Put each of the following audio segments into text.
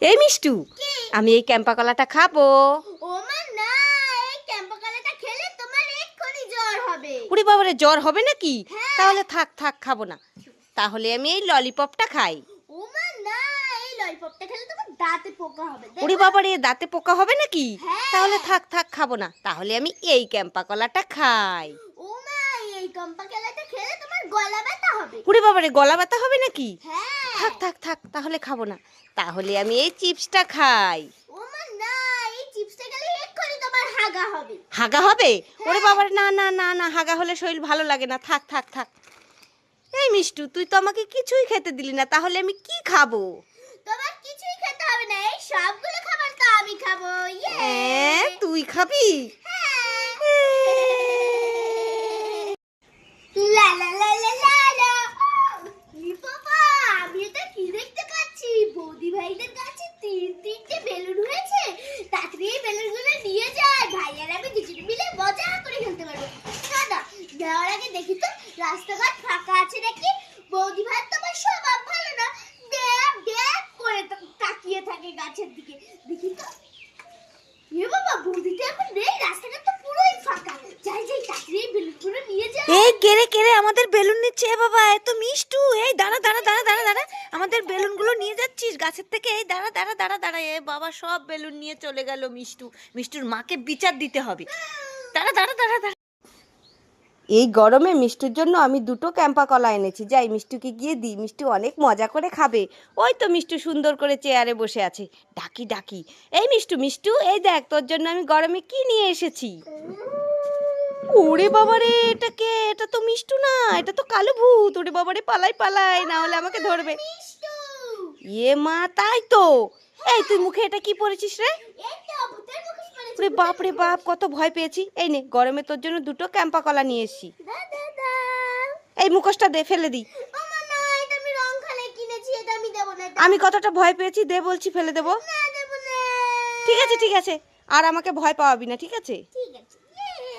এই মিষ্টু আমি এই ক্যাম্পা কলাটা খাব। উড়ি বাবারে জ্বর হবে নাকি? তাহলে থাক থাক খাব না। তাহলে আমি এই ললিপপটা খাই। ওরে বাবারে দাঁতে পোকা হবে নাকি? তাহলে থাক থাক খাব না। তাহলে আমি এই ক্যাম্পা কলাটা খাই। ওরে বাবারে গলা ব্যথা হবে নাকি? হ্যাঁ। থাক থাক থাক তাহলে খাব না। তাহলে আমি এই চিপসটা খাই। হাগা হবে। হাগা হবে? ওরে হ্যাঁ। বাবার না না না না হাগা হলে শরীর ভালো লাগে না। থাক থাক থাক। এই মিষ্টু তুই তো আমাকে কিছুই খেতে দিলি না তাহলে আমি কি খাব? তোমার কিছুই খেতে হবে না এই সবগুলো খাবার তো আমি খাব ইয়ে। হ্যাঁ তুই খাবি লা লা লা লা লা লা ই বাবা আমি এটা কি দেখতে পাচ্ছি বৌদি ভাইদের কাছে তিন তিনটে বেলুন হয়েছে তাড়াতাড়ি এই বেলুনগুলো নিয়ে যায় ভাই আর আমি দুজনে মিলে মজা করে খেলতে পারব দাদা যাওয়ার আগে দেখি তো, রাস্তাঘাট ফাঁকা আছে নাকি বৌদি ভাই তোমার স্বভাব ভালো না। ড্যাব ড্যাব করে তাকিয়ে থাকে গাছের দিকে। দেখি তো। এ বাবা এখন নেই, রাস্তাঘাট তো পুরোই ফাঁকা। যাই যাই বেলুনগুলো নিয়ে যাই এই কেড়ে কেড়ে আমাদের বেলুন নিচ্ছে, এ বাবা এত মিষ্টু। এই দাঁড়া দাঁড়া দাঁড়া দাঁড়া দাঁড়া। আমাদের বেলুনগুলো নিয়ে যাচ্ছিস গাছের থেকে। এই দাঁড়া দাঁড়া দাঁড়া দাঁড়া। এ বাবা, সব বেলুন নিয়ে চলে গেল মিষ্টু। মিষ্টুর মাকে বিচার দিতে হবে। দাঁড়া দাঁড়া দাঁড়া দাঁড়া। এই গরমে মিষ্টির জন্য আমি দুটো ক্যাম্পা কলা এনেছি। যাই মিষ্টুকে গিয়ে দিই। মিষ্টু অনেক মজা করে খাবে। ওই তো মিষ্টু সুন্দর করে চেয়ারে বসে আছে। ডাকি ডাকি। এই মিষ্টু মিষ্টু এই দেখ তোর জন্য আমি গরমে কি নিয়ে এসেছি? ওরে বাবারে এটা কে? এটা তো মিষ্টু না এটা তো কালো ভূত। ওরে বাবারে পালাই পালাই না হলে আমাকে ধরবে। ইয়ে মা তাই তো। এই তুই মুখে এটা কি পরেছিস রে এই তো ভূতের মুখোশ পরেছে ওরে বাপ রে বাপ কত ভয় পেয়েছি। এই নে গরমে তোর জন্য দুটো ক্যাম্পা কলা নিয়ে এসেছি। এই মুখোশটা দে ফেলে দি মামা না এটা আমি কতটা ভয় পেয়েছি দে বলছি ফেলে দেবো। ঠিক আছে ঠিক আছে। আর আমাকে ভয় পাওয়াবি না ঠিক আছে? ঠিক আছে ইয়ে।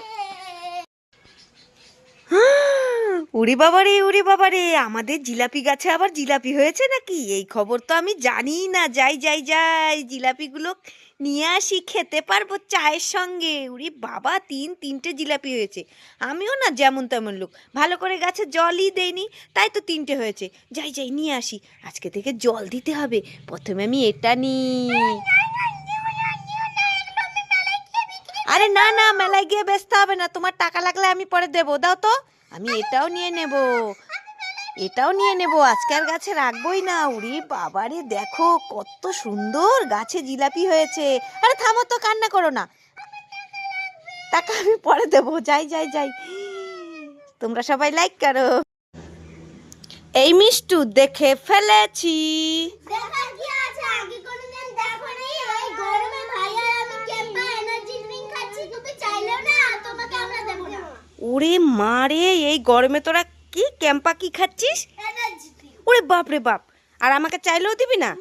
উড়ি বাবারে উড়ি বাবারে আমাদের জিলাপি গাছে আবার জিলাপি হয়েছে নাকি? এই খবর তো আমি জানি না। যাই যাই যাই জিলাপিগুলো নিয়ে আসি, খেতে পারব চায়ের সঙ্গে। উড়ি বাবা, তিন, তিনটে জিলাপি হয়েছে। আমিও না যেমন তেমন লোক। ভালো করে গাছে জলই দেইনি, তাই তো তিনটে হয়েছে। যাই যাই, নিয়ে আসি। আজকে থেকে জল দিতে হবে। প্রথমে আমি এটা নিই। আরে না না, মেলায় গিয়ে বেচতে হবে না। তোমার টাকা লাগলে আমি পরে দেবো। দাও তো। আমি এটাও নিয়ে নেব। এটাও নিয়ে নেব আজকের গাছে রাখবোই না। উড়ি বাবারে দেখো কত সুন্দর গাছে জিলাপি হয়েছে। আরে থামো তো কান্না করো না। টাকা আমি পরে দেবো যাই যাই যাই। তোমরা সবাই লাইক করো। এই মিষ্টু দেখে ফেলেছি। ওরে মারে এই গরমে তোরা কি? ক্যাম্পা কি খাচ্ছিস? ওরে বাপ রে বাপ। আর আমাকে চাইলেও দিবি না?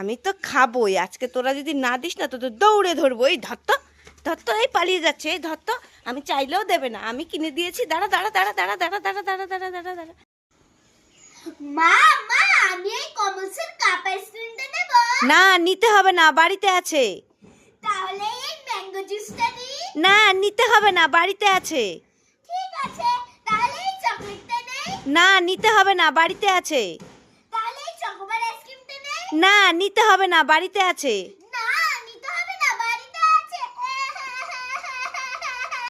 আমি তো খাবোই। আজকে তোরা যদি না দিস না তো তো দৌড়ে ধরবো। এই ধত্ত ধত্ত এই পালিয়ে যাচ্ছে এই ধত্ত আমি চাইলেও দেবে না। আমি কিনে দিয়েছি। দাঁড়া দাঁড়া দাঁড়া দাঁড়া দাঁড়া দাঁড়া দাঁড়া দাঁড়া দাঁড়া দাঁড়া। মা মা আমি এই কমলসের কাপ আইসক্রিমটা নেব? না নিতে হবে না। বাড়িতে আছে। তাহলে এই ম্যাঙ্গো জুসটা নিই না নিতে হবে না। বাড়িতে আছে। ঠিক আছে। না নিতে হবে না বাড়িতে আছে। না নিতে হবে না বাড়িতে আছে।